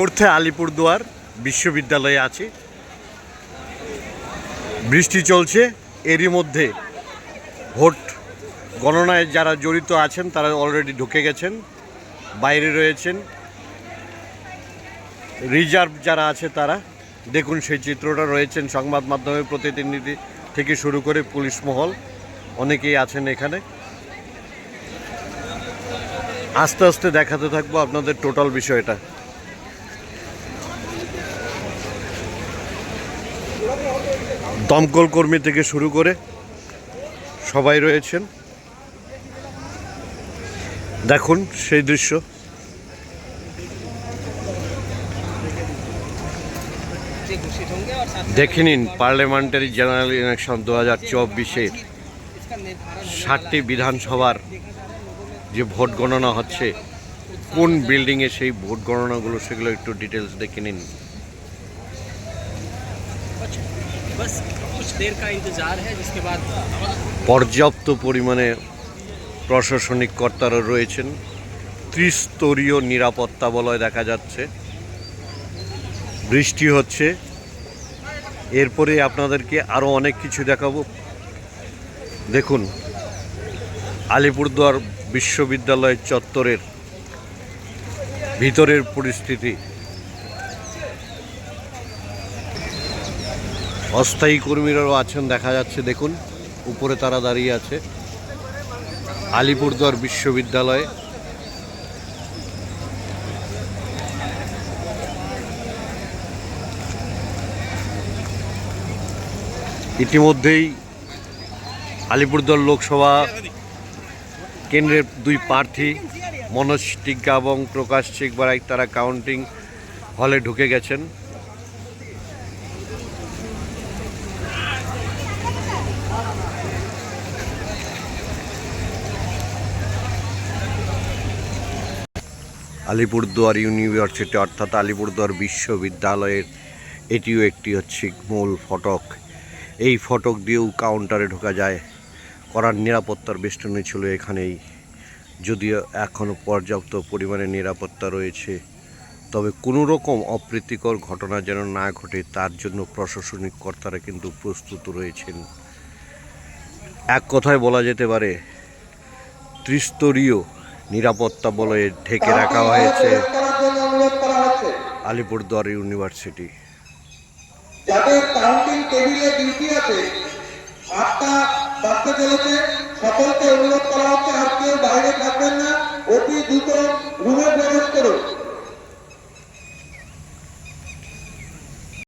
মুহূর্তে আলিপুরদুয়ার বিশ্ববিদ্যালয়ে আছি। বৃষ্টি চলছে, এরই মধ্যে ভোট গণনায় যারা জড়িত আছেন, তারা অলরেডি ঢুকে গেছেন, বাইরে রয়েছেন। রিজার্ভ যারা আছে তারা, দেখুন সেই চিত্রটা রয়েছেন সংবাদ মাধ্যমের প্রতিনিধি থেকে শুরু করে পুলিশ মহল, অনেকেই আছেন এখানে। আস্তে আস্তে দেখাতে থাকব আপনাদের টোটাল বিষয়টা। দমকল কর্মী থেকে শুরু করে সবাই রয়েছেন। দেখুন সেই দৃশ্য। দেখে নিন, পার্লামেন্টারি জেনারেল ইলেকশন দু হাজার চব্বিশের ষাটটি বিধানসভার যে ভোট গণনা হচ্ছে, কোন বিল্ডিংয়ে সেই ভোট গণনাগুলো সেগুলো একটু ডিটেলস দেখে নিন। পর্যাপ্ত পরিমাণে প্রশাসনিক কর্তারা রয়েছেন। ত্রিস্তরীয় নিরাপত্তা বলয় দেখা যাচ্ছে। বৃষ্টি হচ্ছে। এরপরে আপনাদেরকে আরও অনেক কিছু দেখাবো। দেখুন, আলিপুরদুয়ার বিশ্ববিদ্যালয় চত্বরের ভিতরের পরিস্থিতি। অস্থায়ী কর্মীরাও আছেন, দেখা যাচ্ছে, দেখুন, উপরে তারা দাঁড়িয়ে আছে। আলিপুরদুয়ার বিশ্ববিদ্যালয়ে। ইতিমধ্যেই আলিপুরদুয়ার লোকসভা কেন্দ্রের দুই প্রার্থী, মনোজ টিগ্গা এবং প্রকাশ চিকবারাই তারা কাউন্টিং হলে ঢুকে গেছেন। আলিপুরদুয়ার ইউনিভার্সিটি, অর্থাৎ আলিপুরদুয়ার বিশ্ববিদ্যালয়ের এটিও একটি হচ্ছে মূল ফটক। এই ফটক দিয়েও কাউন্টারে ঢোকা যায়। করার নিরাপত্তার বেষ্টনী ছিল এখানেই। যদিও এখনও পর্যাপ্ত পরিমাণে নিরাপত্তা রয়েছে, তবে কোনো রকম অপ্রীতিকর ঘটনা যেন না ঘটে, তার জন্য প্রশাসনিক কর্তারা কিন্তু প্রস্তুত রয়েছেন। এক কথায় বলা যেতে পারে, ত্রিস্তরীয় নিরাপত্তা বলয়ে ঢেকে রাখা হয়েছে। আলিপুরদুয়ার ইউনিভার্সিটি। যাদের কাউন্টিং টেবিলে ডিউটি আছে, আটটা বাচ্চা চলেছে, সকলকে অনুরোধ করা হচ্ছে, আর কেউ বাইরে থাকবেন না। অতি দ্রুত রুমে প্রবেশ করুন।